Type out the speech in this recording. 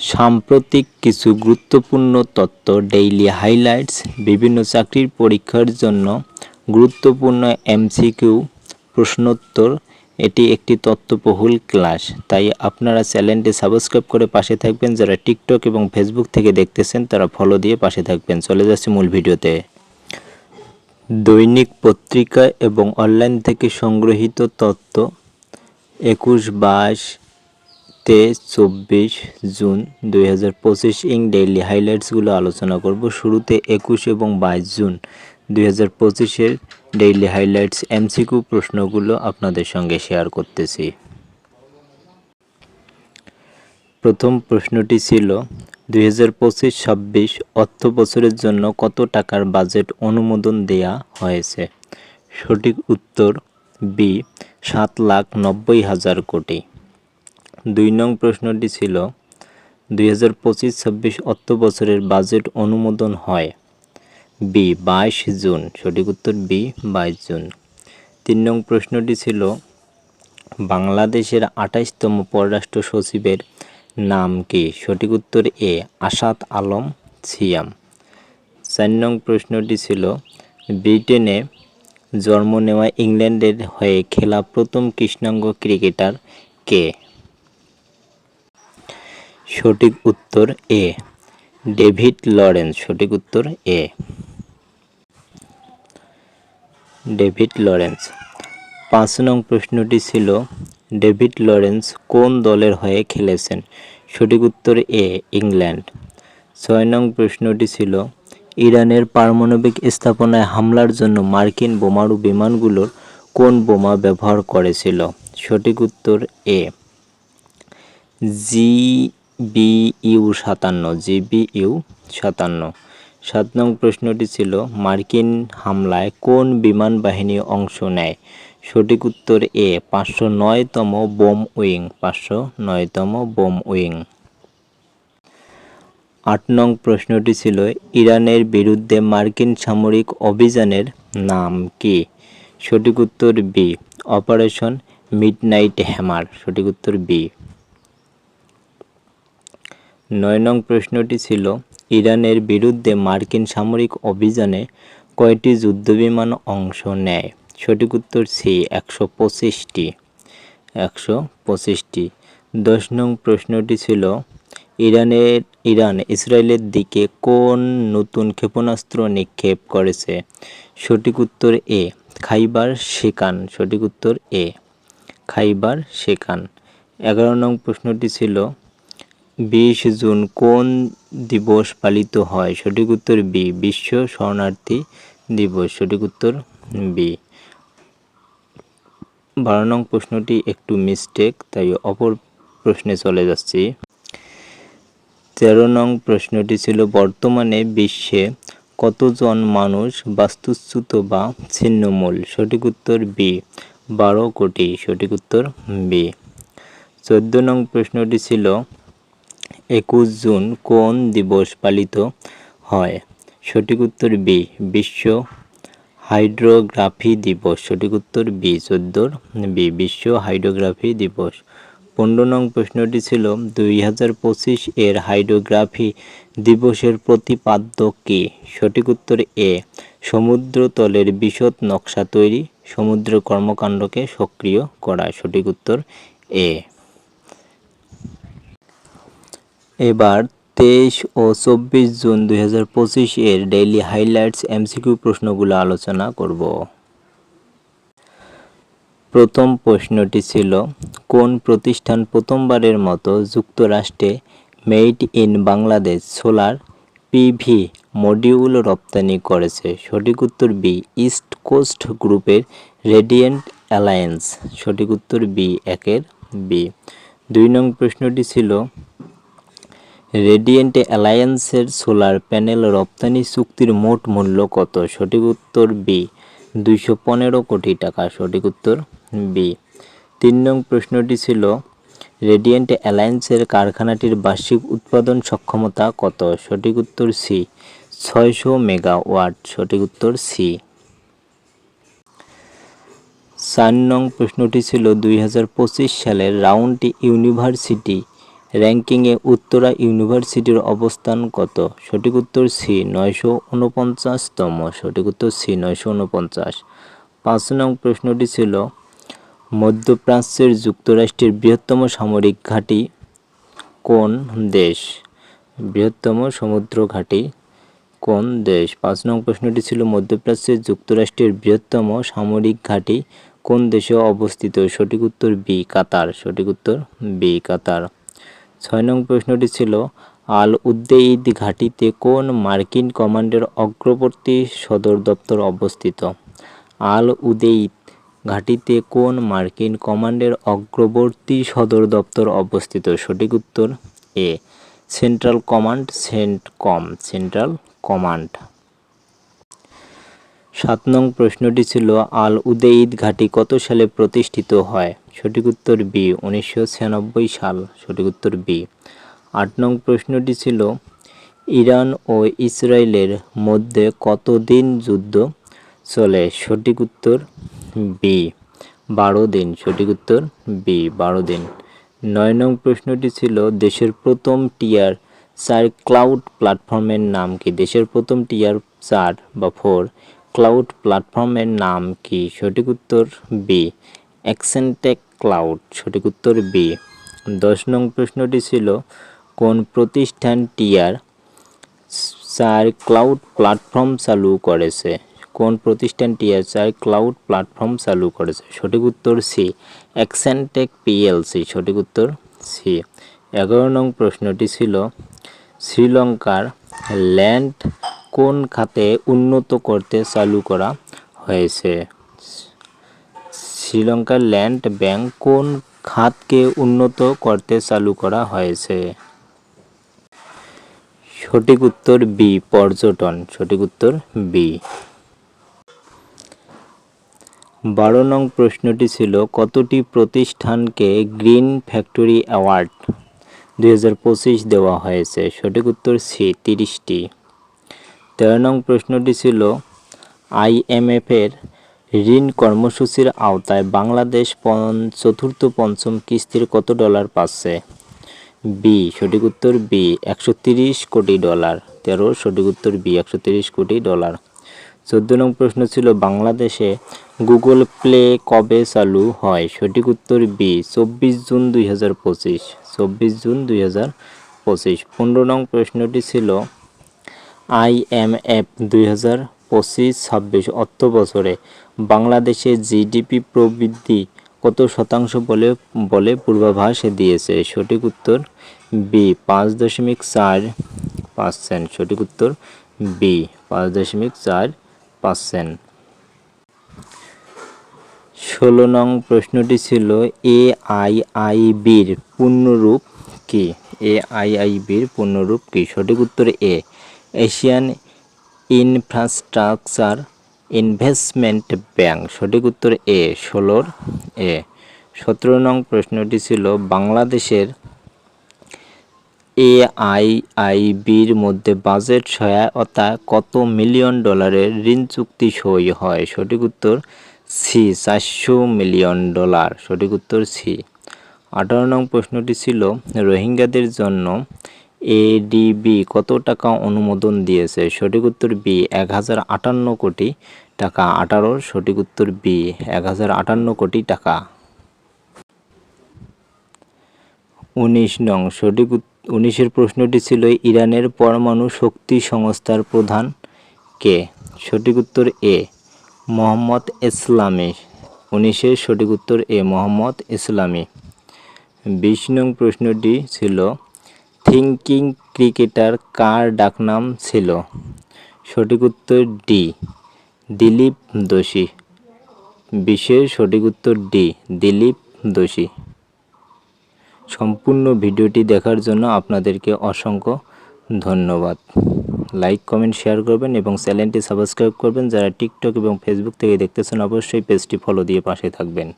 সাম্প্রতিক কিছু গুরুত্বপূর্ণ তথ্য ডেইলি হাইলাইটস বিভিন্ন চাকরির পরীক্ষার জন্য গুরুত্বপূর্ণ এমসিকিউ প্রশ্নোত্তর, এটি একটি তথ্যবহুল ক্লাস তাই আপনারা চ্যানেলটি সাবস্ক্রাইব করে পাশে থাকবেন। যারা টিকটক এবং ফেসবুক থেকে দেখতেছেন, তারা ফলো দিয়ে পাশে থাকবেন। চলে যাচ্ছে মূল ভিডিওতে। দৈনিক পত্রিকা এবং অনলাইন থেকে সংগৃহীত তথ্য একুশ বাইশ তেইশ চব্বিশ জুন দুই হাজার পঁচিশ ইং ডেইলি হাইলাইটসগুলো আলোচনা করব। শুরুতে একুশ এবং বাইশ জুন দুই হাজার পঁচিশের ডেইলি হাইলাইটস এমসিকিউ প্রশ্নগুলো আপনাদের সঙ্গে শেয়ার করতেছি। প্রথম প্রশ্নটি ছিল, দুই হাজার পঁচিশ ছাব্বিশ অর্থ বছরের জন্য কত টাকার বাজেট অনুমোদন দেয়া হয়েছে? সঠিক উত্তর, বি, সাত লাখ নব্বই হাজার কোটি। দুই নং প্রশ্নটি ছিল, দুই হাজার পঁচিশ ছাব্বিশ অর্থ বছরের বাজেট অনুমোদন হয়। বি, বাইশ জুন। সঠিক উত্তর বি, বাইশ জুন। তিন নং প্রশ্নটি ছিল, বাংলাদেশের আঠাইশতম পররাষ্ট্র সচিবের নাম কি? সঠিক উত্তর এ, আসাদ আলম সিয়াম চার নং প্রশ্নটি ছিল, ব্রিটেনে জন্ম নেওয়া ইংল্যান্ডের হয়ে খেলা প্রথম কৃষ্ণাঙ্গ ক্রিকেটার কে? সঠিক উত্তর এ। ডেভিড লরেন্স, সঠিক উত্তর এ। David Lawrence. পাঁচ নং প্রশ্নটি ছিল, ডেভিড লরেন্স কোন দলের হয়ে খেলেছেন? সঠিক উত্তর এ, ইংল্যান্ড। ছয় নং প্রশ্নটি ছিল, ইরানের পারমাণবিক স্থাপনায় হামলার জন্য মার্কিন বোমারু বিমানগুলোর কোন বোমা ব্যবহার করেছিল? সঠিক উত্তর এ। জিবিইউ সাতান্ন জিবিইউ সাতান্ন। সাত নং প্রশ্নটি ছিল, মার্কিন হামলায় কোন বিমান বাহিনী অংশ নেয়? সঠিক উত্তর এ, পাঁচশো নয়তম বোম উইং, পাঁচশো নয়তম বোম উইং। আট নং প্রশ্নটি ছিল, ইরানের বিরুদ্ধে মার্কিন সামরিক অভিযানের নাম কি? সঠিক উত্তর বি, অপারেশন মিডনাইট হ্যামার। সঠিক উত্তর বি। নয় নং প্রশ্নটি ছিল, ইরানের বিরুদ্ধে মার্কিন সামরিক অভিযানে কয়টি যুদ্ধবিমান অংশ নেয়? সঠিক উত্তর সি, একশো পঁচিশটি। একশো পঁচিশটি। দশ নং প্রশ্নটি ছিল, ইরানের, ইরান ইসরায়েলের দিকে কোন নতুন ক্ষেপণাস্ত্র নিক্ষেপ করেছে? সঠিক উত্তর এ, খাইবার শেখান সঠিক উত্তর এ, খাইবার শেখান এগারো নং প্রশ্নটি ছিল বিশ জুন কোন দিবস পালিত হয়? সঠিক উত্তর বি, বিশ্ব শরণার্থী দিবস। সঠিক উত্তর বি। বারো নং প্রশ্নটি একটু মিস্টেক তাই অপর প্রশ্নে চলে যাচ্ছি। তেরো নং প্রশ্নটি ছিল, বর্তমানে বিশ্বে কতজন মানুষ বাস্তুচ্যুত বা ছিন্নমূল? সঠিক উত্তর বি, বারো কোটি। সঠিক উত্তর বি। চোদ্দ নং প্রশ্নটি ছিল একুশ জুন কোন দিবস পালিত হয়? সঠিক উত্তর বি, বিশ্ব হাইড্রোগ্রাফি দিবস। সঠিক উত্তর বি, চোদ্দোর বি, বিশ্ব হাইড্রোগ্রাফি দিবস। পনেরো নং প্রশ্নটি ছিল, দুই হাজার পঁচিশ এর হাইড্রোগ্রাফি দিবসের প্রতিপাদ্য কি? সঠিক উত্তর এ সমুদ্রতলের বিশদ নকশা তৈরি সমুদ্র কর্মকাণ্ডকে সক্রিয় করা। সঠিক উত্তর এ এবার তেইশ ও চব্বিশ জুন দুই হাজার পঁচিশ এর ডেইলি হাইলাইটস এমসিকিউ প্রশ্নগুলো আলোচনা করব। প্রথম প্রশ্নটি ছিল, কোন প্রতিষ্ঠান প্রথমবারের মতো যুক্তরাষ্ট্রে made in Bangladesh solar PV module রপ্তানি করেছে? সঠিক উত্তর বি ইস্ট কোস্ট গ্রুপের রেডিয়েন্ট অ্যালায়েন্স। সঠিক উত্তর বি একের বি দুই নং প্রশ্নটি ছিল রেডিয়েন্ট অ্যালায়েন্সের সোলার প্যানেল রপ্তানি চুক্তির মোট মূল্য কত? সঠিক উত্তর বি দুইশো পনেরো কোটি টাকা। সঠিক উত্তর বি তিন নং প্রশ্নটি ছিল, রেডিয়েন্ট অ্যালায়েন্সের কারখানাটির বার্ষিক উৎপাদন সক্ষমতা কত? সঠিক উত্তর সি ছয়শো মেগাওয়াট। সঠিক উত্তর সি চার নং প্রশ্নটি ছিল, দুই হাজার পঁচিশ সালের রাউন্ড ইউনিভার্সিটি র্যাঙ্কিংয়ে উত্তরা ইউনিভার্সিটির অবস্থান কত? সঠিক উত্তর সি, নয়শো উনপঞ্চাশতম সঠিক উত্তর সি, নয়শো উনপঞ্চাশ পাঁচ নং প্রশ্নটি ছিল, মধ্যপ্রাচ্যের যুক্তরাষ্ট্রের বৃহত্তম সামরিক ঘাঁটি কোন দেশ? বৃহত্তম সমুদ্র ঘাঁটি কোন দেশ? পাঁচ নং প্রশ্নটি ছিল, মধ্যপ্রাচ্যের যুক্তরাষ্ট্রের বৃহত্তম সামরিক ঘাঁটি কোন দেশে অবস্থিত? সঠিক উত্তর বি, কাতার। সঠিক উত্তর বি, কাতার। ছয় নং প্রশ্নটি ছিল আল উদ্দেইদ ঘাঁটিতে কোন মার্কিন কমান্ডের অগ্রবর্তী সদর দপ্তর অবস্থিত? আল উদেইদ ঘাঁটিতে কোন মার্কিন কমান্ডের অগ্রবর্তী সদর দপ্তর অবস্থিত? সঠিক উত্তর, A, central command, CENTCOM, central command. সাত নং প্রশ্নটি ছিল আল উদেইদ ঘাঁটি কত সালে প্রতিষ্ঠিত হয়? সঠিক উত্তর বি উনিশশো ছিয়ানব্বই সাল, সঠিক উত্তর বি আট নং প্রশ্নটি ছিল, ইরান ও ইসরায়েলের মধ্যে কতদিন যুদ্ধ চলে? সঠিক উত্তর বি বারো দিন। সঠিক উত্তর বি বারো দিন। নয় নং প্রশ্নটি ছিল, দেশের প্রথম টিয়ার চার ক্লাউড প্ল্যাটফর্মের নাম কি? দেশের প্রথম টিয়ার চার বা ফোর ক্লাউড প্ল্যাটফর্মের নাম কি? সঠিক উত্তর বি অ্যাক্সেন্টেক ক্লাউড? সঠিক উত্তর বি দশ নং প্রশ্নটি ছিল, কোন প্রতিষ্ঠান টিয়ার চার ক্লাউড প্ল্যাটফর্ম চালু করেছে? কোন প্রতিষ্ঠান টিয়ার চার ক্লাউড প্ল্যাটফর্ম চালু করেছে? সঠিক উত্তর সি অ্যাক্সেন্টেক পিএলসি সঠিক উত্তর সি এগারো নং প্রশ্নটি ছিল, শ্রীলঙ্কার ল্যান্ড কোন খাতে উন্নত করতে চালু করা হয়েছে? শ্রীলঙ্কার ল্যান্ড ব্যাংক কোন খাতকে উন্নত করতে চালু করা হয়েছে? সঠিক উত্তর বি, পর্যটন। সঠিক উত্তর বি। বারো নং প্রশ্নটি ছিল, কতটি প্রতিষ্ঠানকে গ্রিন ফ্যাক্টরি অ্যাওয়ার্ড দু হাজার পঁচিশ দেওয়া হয়েছে? সঠিক উত্তর সি, তিরিশটি। তেরো নং প্রশ্নটি ছিল আইএমএফের ঋণ কর্মসূচির আওতায় বাংলাদেশ চতুর্থ পঞ্চম কিস্তির কত ডলার পাচ্ছে? বি, সঠিক উত্তর বি, একশো কোটি ডলার। তেরো, সঠিক উত্তর বি, একশো কোটি ডলার। চোদ্দ নং প্রশ্ন ছিল, বাংলাদেশে গুগল প্লে কবে চালু হয়? সঠিক উত্তর বি, চব্বিশ জুন দুই হাজার পঁচিশ। চব্বিশ জুন দুই হাজার পঁচিশ। পনেরো নং প্রশ্নটি ছিল আইএমএফ দুই হাজার পঁচিশ ছাব্বিশ অর্থ বছরে বাংলাদেশের জিডিপি প্রবৃদ্ধি কত শতাংশ বলে বলে পূর্বাভাস দিয়েছে? সঠিক উত্তর বি পাঁচ দশমিক চার পার্সেন্ট সঠিক উত্তর বি পাঁচ দশমিক চার পার্সেন্ট ষোলো নং প্রশ্নটি ছিল, এ আই আই বির পূর্ণরূপ কি? এ আই আই বির পূর্ণরূপ কি? সঠিক উত্তর A Asian Infrastructure Investment Bank. সঠিক উত্তর এ, ষোলোর এ। সতেরো নং প্রশ্নটি ছিল, বাংলাদেশের এআইআইবির মধ্যে বাজেট সহায়তা কত মিলিয়ন ডলারের ঋণ চুক্তি সই হয়? সঠিক উত্তর সি, চারশো মিলিয়ন ডলার। সঠিক উত্তর সি। আঠারো নং প্রশ্নটি ছিল, রোহিঙ্গাদের জন্য এডিবি কত টাকা অনুমোদন দিয়েছে? সঠিক উত্তর বি এক হাজার আটান্ন কোটি টাকা। আঠারো সঠিক উত্তর বি এক হাজার আটান্ন কোটি টাকা। উনিশ নং, সঠিক উনিশের প্রশ্নটি ছিল, ইরানের পরমাণু শক্তি সংস্থার প্রধান কে? সঠিক উত্তর এ মোহাম্মদ ইসলামী উনিশের সঠিক উত্তর এ মোহাম্মদ ইসলামী বিশ নং প্রশ্নটি ছিল থিঙ্কিং ক্রিকেটার কার ডাকনাম ছিল? সঠিক উত্তর ডি, দিলীপ দোষী। বিশের সঠিক উত্তর ডি, দিলীপ দোষী। সম্পূর্ণ ভিডিওটি দেখার জন্য আপনাদেরকে অসংখ্য ধন্যবাদ। লাইক, কমেন্ট, শেয়ার করবেন এবং চ্যানেলটি সাবস্ক্রাইব করবেন। যারা টিকটক এবং ফেসবুক থেকে দেখতেছেন, অবশ্যই পেজটি ফলো দিয়ে পাশে থাকবেন।